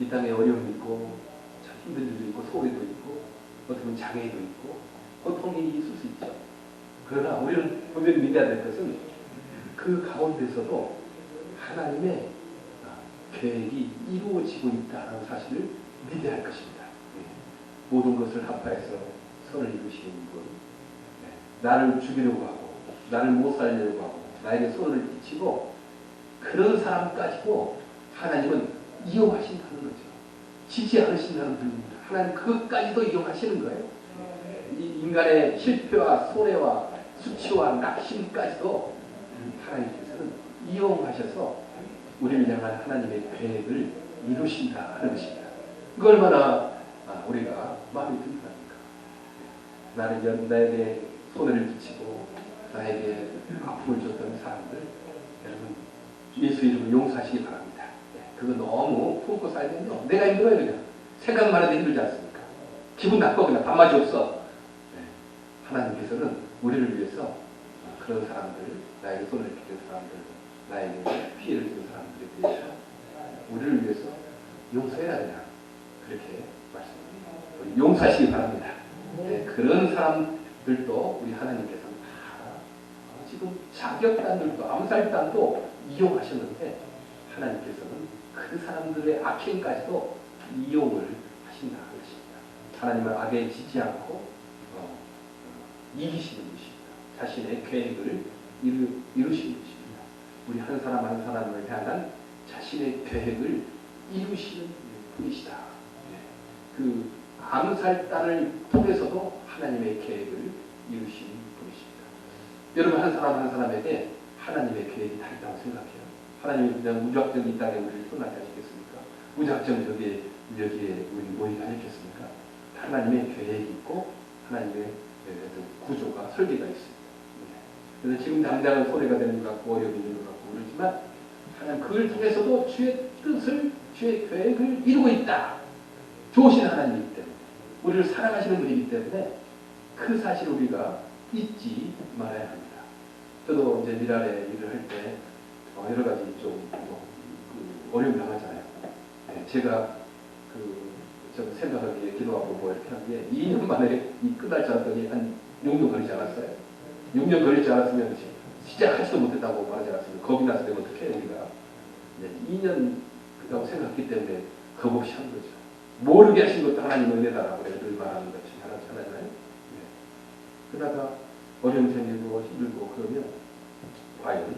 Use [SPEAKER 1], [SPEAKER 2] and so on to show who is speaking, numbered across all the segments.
[SPEAKER 1] 이 땅에 어려움이 있고 참 힘든 일도 있고 소외도 있고 어떻게 보면 장애도 있고 고통이 있을 수 있죠. 그러나 우리는 분명히 믿어야 될 것은 그 가운데서도 하나님의 아, 계획이 이루어지고 있다는 사실을 믿어야 할 것입니다. 예. 모든 것을 합하여서 선을 이루시는 분, 예. 나를 죽이려고 하고 나를 못 살리려고 하고 나에게 손을 끼치고 그런 사람까지도 하나님은 이용하신다는 거죠. 지지 않으신다는 분입니다. 하나님 그것까지도 이용하시는 거예요. 이 인간의 실패와 손해와 수치와 낙심까지도 하나님께서는 이용하셔서 우리를 향한 하나님의 계획을 이루신다 하는 것입니다. 그 얼마나 아, 우리가 마음이 든답니까? 나를 연, 나에게 손해를 끼치고 나에게 아픔을 줬던 사람들 여러분 예수 이름으로 용서하시기 바랍니다. 네, 그거 너무 품고 살면요. 내가 힘들어요 그냥. 생각만 해도 힘들지 않습니까? 기분 나빠 그냥 밥맛이 없어. 네, 하나님께서는 우리를 위해서 그런 사람들, 나에게 손을 끼친 사람들, 나에게 피해를 준 사람들에 대해서 우리를 위해서 용서해야 되냐 그렇게. 우리 용서하시기 바랍니다. 네, 그런 사람들도 우리 하나님께서 다 지금 자격단들도 암살단도 이용하셨는데 하나님께서는 그 사람들의 악행까지도 이용을 하신다는 것입니다. 하나님은 악에 지지 않고 어, 어, 이기시는 것입니다. 자신의 계획을 이루, 이루시는 것입니다. 우리 한 사람 한 사람을 향한 자신의 계획을 이루시는 분이시다. 네. 그 암살단을 통해서도 하나님의 계획을 이루시는 분이십니다. 여러분 한 사람 한 사람에게 하나님의 계획이 다 있다고 생각해요. 하나님이 그냥 무작정 이 땅에 우리를 떠나게 하시겠습니까? 무작정 저기에 여기에 우리 모이게 하겠습니까? 하나님의 계획이 있고 하나님의 구조가 설계가 있습니다. 그래서 지금 당장은 소리가 되는 것 같고 어려움이 있는 것 같고 그러지만 하나님 그걸 통해서도 주의 뜻을 주의 계획을 이루고 있다. 좋으신 하나님이기 때문에 우리를 사랑하시는 분이기 때문에 그 사실을 우리가 잊지 말아야 합니다. 저도 이제 미랄에 일을 할 때 어, 여러 가지 좀 뭐 그 어려움 당하잖아요. 네, 제가 그좀 생각하기에 기도하고 뭐 이렇게 한 게 2년 만에 이 끝날 줄 알았더니 한 6년 걸리지 않았어요. 6년 걸리지 않았으면 시작하지도 못했다고 말하지 않았습니까? 겁이 나서 되면 어떻게 해요, 우리가. 네, 2년이라고 생각했기 때문에 겁 없이 한 거죠. 모르게 하신 것도 하나님 은혜다라고 늘 말하는 것이 하나잖아요. 네. 그러다가 어려움 생기고 힘들고 그러면 과연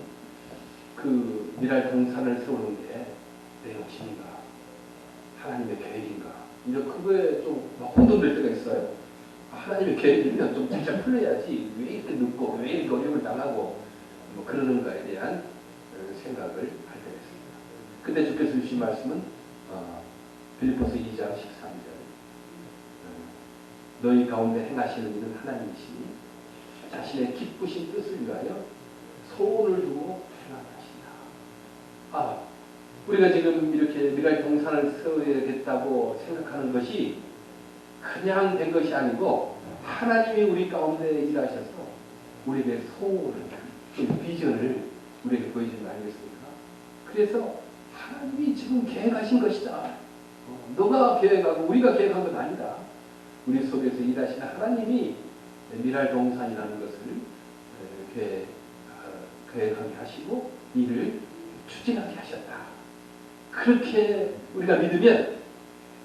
[SPEAKER 1] 그 미랄 동산을 세우는 게 내 욕심인가? 하나님의 계획인가? 이제 그거에 좀 혼돈될 때가 있어요. 하나님의 계획이면 좀 진짜 풀려야지 왜 이렇게 늦고 왜 이렇게 어려움을 당하고 뭐 그러는가에 대한 생각을 할 때가 있습니다. 근데 주께서 주신 말씀은 어, 빌리포스 2장 13절 어, 너희 가운데 행하시는 이는 하나님이시니 자신의 기쁘신 뜻을 위하여 소원을 두고. 아, 우리가 지금 이렇게 미랄 동산을 세워야겠다고 생각하는 것이 그냥 된 것이 아니고 하나님이 우리 가운데 일하셔서 우리에게 소원을, 비전을 우리에게 보여주는 거 아니겠습니까? 그래서 하나님이 지금 계획하신 것이다. 어, 너가 계획하고 우리가 계획한 건 아니다. 우리 속에서 일하시는 하나님이 미랄 동산이라는 것을 어, 계획하게 하시고 이를 추진하게 하셨다. 그렇게 우리가 믿으면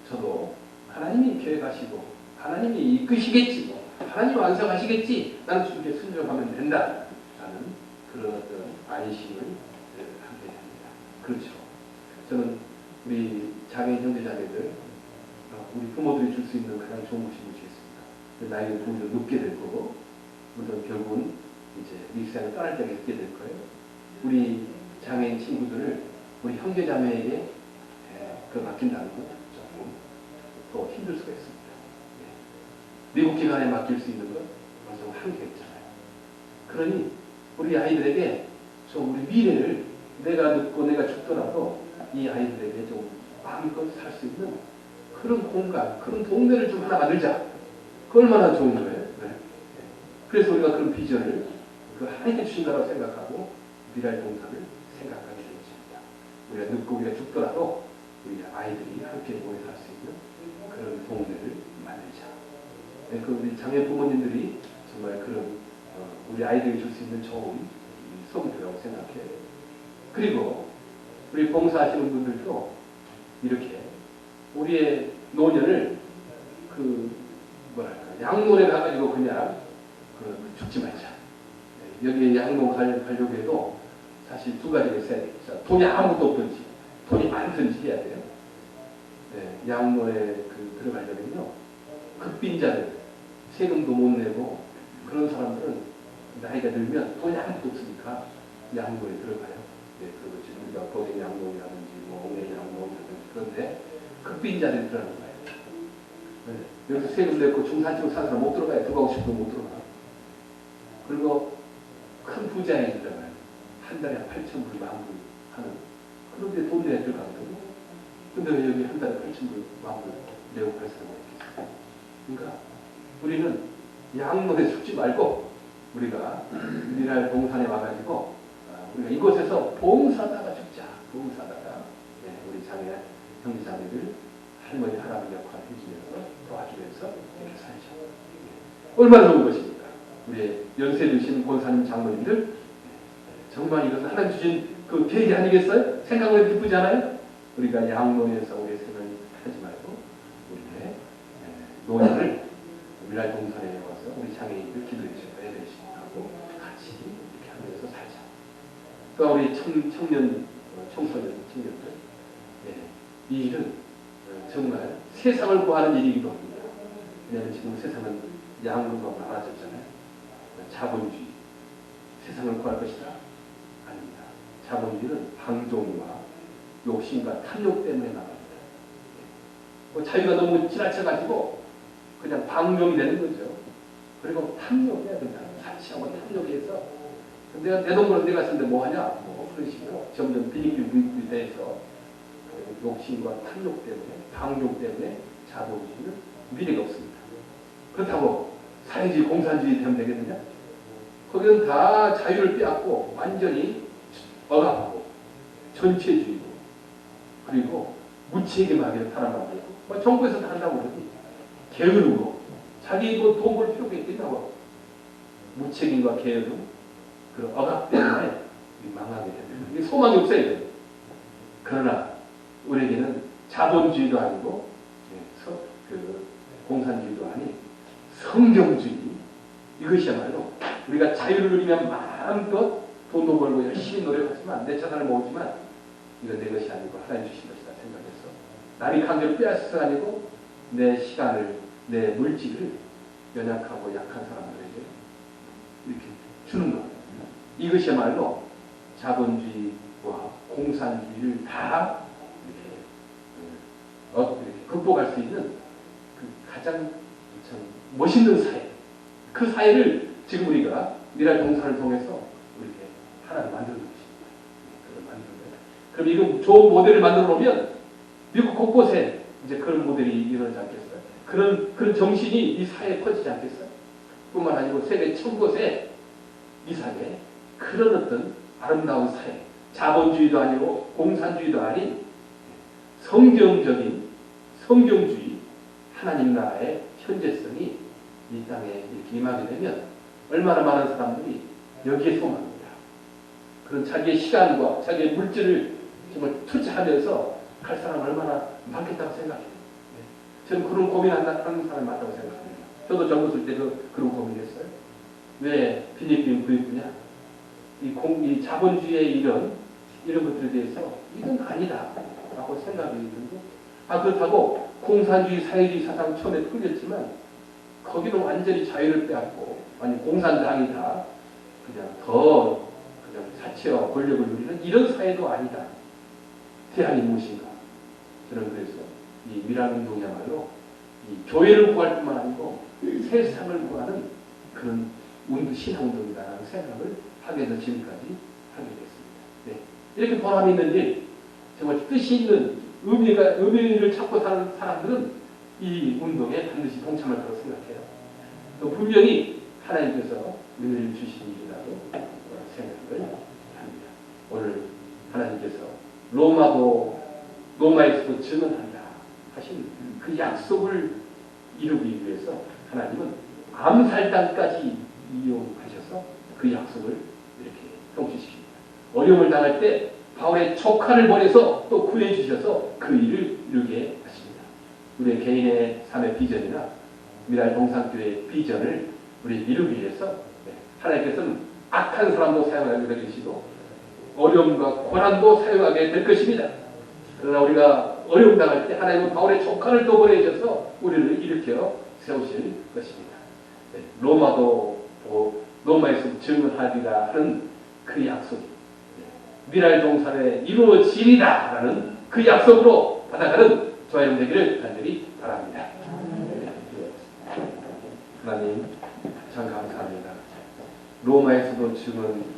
[SPEAKER 1] 저도 하나님이 계획하시고 하나님이 이끄시겠지 뭐 하나님 완성하시겠지 나는 주께 순종하면 된다 라는 그런 어떤 안심을 하게 됩니다. 그렇죠. 저는 우리 장애인 형제자매들 어, 우리 부모들이 줄 수 있는 가장 좋은 것이 무엇이겠습니까? 나이가 점점 높게 될 거고 물론 결국은 이제 일생을 떠날 때가 있게 될 거예요. 우리 장애인 친구들을 우리 형제자매에게 그 맡긴다는 건 조금 더 힘들 수가 있습니다. 예. 미국 기관에 맡길 수 있는 건 어느 한계가 있잖아요. 그러니 우리 아이들에게 좀 우리 미래를 내가 늦고 내가 죽더라도 이 아이들에게 좀 마음껏 살 수 있는 그런 공간, 그런 동네를 좀 하나 만들자. 그 얼마나 좋은 거예요. 네. 그래서 우리가 그런 비전을 그 하나님께 주신다고 생각하고 미랄 동산을 것입니다. 우리가 늦고 우리가 죽더라도 우리 아이들이 함께 모여 살 수 있는 그런 동네를 만들자. 네, 그 우리 장애 부모님들이 정말 그런 어, 우리 아이들이 줄 수 있는 좋은 이 성도라고 생각해요. 그리고 우리 봉사하시는 분들도 이렇게 우리의 노년을 그 뭐랄까 양론에 가가지고 그냥 그 죽지 말자. 네, 여기에 갈- 가려고 해도 사실 두 가지가 있어야 되겠죠. 돈이 아무것도 없든지 돈이 많든지 해야 돼요. 네, 양론에 그 들어가려면요 극빈자들 세금도 못 내고 그런 사람들은 나이가 들면 돈이 아무것도 없으니까 양론에 들어가요. 네, 그리고 지금 우리가 보행 양론이라든지 뭐 옹해 양론이라든지 그런데 극빈자들이 들어가는 거예요. 네, 여기서 세금 내고 중산층 사는 사람 못 들어가요. 들어가고 싶어도 못 들어가. 그리고 큰 부자에 들어가요. 한 달에 8천 불, 만 불 하는. 그런데 돈 내야 들어가거든요. 근데 왜 여기 한 달에 8천 불, 만 불 내고 갈 사람이 없겠어요? 그러니까 우리는 양론에 죽지 말고 미랄 봉산에 와가지고 아, 우리가 이곳에서 봉사다가 죽자. 봉사다가 네, 우리 자매, 형제 자매들 할머니, 할아버지 역할 해주면서 도와주면서 이렇게 살죠. 네. 얼마나 좋은 것입니까? 우리 연세 드신 권사님 장로님들 네, 정말 이것은 하나님 주신 그 계획이 아니겠어요? 생각을 기쁘지 않아요? 우리가 양론에서 우리의 생각을 하지 말고 우리의 에, 노년을 미랄 동산에 와서 우리 장애인들 기도해 예배 주시고 같이 이렇게 하면서 살자. 또 우리 청, 청년, 어, 청소년, 청년들 예, 이 일은 어, 정말 세상을 구하는 일이기도 합니다. 왜냐하면 지금 세상은 양론과 많아졌잖아요. 자본주의, 세상을 구할 것이다. 아닙니다. 자본주의는 방종과 욕심과 탐욕 때문에 나갑니다. 뭐 자유가 너무 지나쳐가지고 그냥 방종이 되는 거죠. 그리고 탐욕해야 된다. 사치하고 탐욕해서 내가 내 돈으로 내가 쓰는데 뭐 하냐? 뭐 그런 식으로 점점 비리기 위해서 그 욕심과 탐욕 때문에 방종 때문에 자본주의는 미래가 없습니다. 그렇다고 사회주의 공산주의 되면 되겠느냐? 거기는 다 자유를 빼앗고 완전히 억압하고 전체주의고 그리고 무책임하게 살아가고 뭐 정부에서 다 한다고 그러지 게으르고 자기 뭐돈 벌 필요가 있겠냐고 무책임과 게으름 그런 억압 때문에 망하게 됩니다. 소망이 없어야 돼요. 그러나 우리에게는 자본주의도 아니고 예, 서- 그 공산주의도 아닌 성경주의 이것이야말로 우리가 자유를 누리면 마음껏 돈도 벌고 열심히 노력하지만 내 재산을 모으지만 이건 내 것이 아니고 하나님 주신 것이다 생각해서 남이 강제로 빼앗아서 아니고 내 시간을 내 물질을 연약하고 약한 사람들에게 이렇게 주는 것 이것이야말로 자본주의와 공산주의를 다 이렇게, 어, 이렇게 극복할 수 있는 그 가장 참 멋있는 사회 그 사회를 지금 우리가 미랄 동산을 통해서 이렇게 하나를 만드는 것입니다. 그걸 만드는 거예요. 그럼 이거 좋은 모델을 만들어 놓으면 미국 곳곳에 이제 그런 모델이 일어나지 않겠어요? 그런 그런 정신이 이 사회에 퍼지지 않겠어요? 뿐만 아니고 세계 천 곳에 이 사회에 그런 어떤 아름다운 사회, 자본주의도 아니고 공산주의도 아닌 성경적인 성경주의 하나님 나라의 현재성이 이 땅에 이렇게 임하게 되면 얼마나 많은 사람들이 여기에 소망합니다. 그런 자기의 시간과 자기의 물질을 정말 투자하면서 갈 사람 얼마나 많겠다고 생각해요. 네. 저는 그런 고민하는 사람이 많다고 생각합니다. 저도 젊었을 때 그, 그런 고민했어요. 왜 필리핀 구입부냐? 이, 공, 이 자본주의의 이런 이런 것들에 대해서 이건 아니다라고 생각이 들고 아 그렇다고 공산주의 사회주의 사상 처음에 풀렸지만 거기는 완전히 자유를 빼앗고 아니 공산당이다 그냥 더 그냥 자체와 권력을 누리는 이런 사회도 아니다. 대안이 무엇인가 저는 그래서 이 미라운동이야말로 이 교회를 구할 뿐만 아니고 세상을 구하는 그런 운동 신앙운동이다라는 생각을 하게 돼서 지금까지 하게 됐습니다. 네. 이렇게 보람 있는 일 정말 뜻이 있는 의미가 의미를 찾고 사는 사람들은 이 운동에 반드시 동참할 거라고 생각해요. 또 분명히 하나님께서 은혜를 주신 일이라고 생각을 합니다. 오늘 하나님께서 로마도 로마에서도 증언한다 하신 그 약속을 이루기 위해서 하나님은 암살단까지 이용하셔서 그 약속을 이렇게 성취시킵니다. 어려움을 당할 때 바울의 조카를 보내서 또 구해주셔서 그 일을 이루게 하십니다. 우리 개인의 삶의 비전이나 미랄 동산교회의 비전을 우리 이루기 위해서 네, 하나님께서는 악한 사람도 사용하게 될 것이고 어려움과 고난도 사용하게 될 것입니다. 그러나 우리가 어려움 당할 때 하나님은 바울의 조카를 또 보내셔서 우리를 일으켜 세우실 것입니다. 네, 로마도 로마에서 증언하리라 하는 그 네, 미랄 동산에 이루어지리라라는 그 약속으로 받아가는 저와 여러분 되기를 간절히 바랍니다. 네, 하나님 참 감사합니다. 로마에서도 증언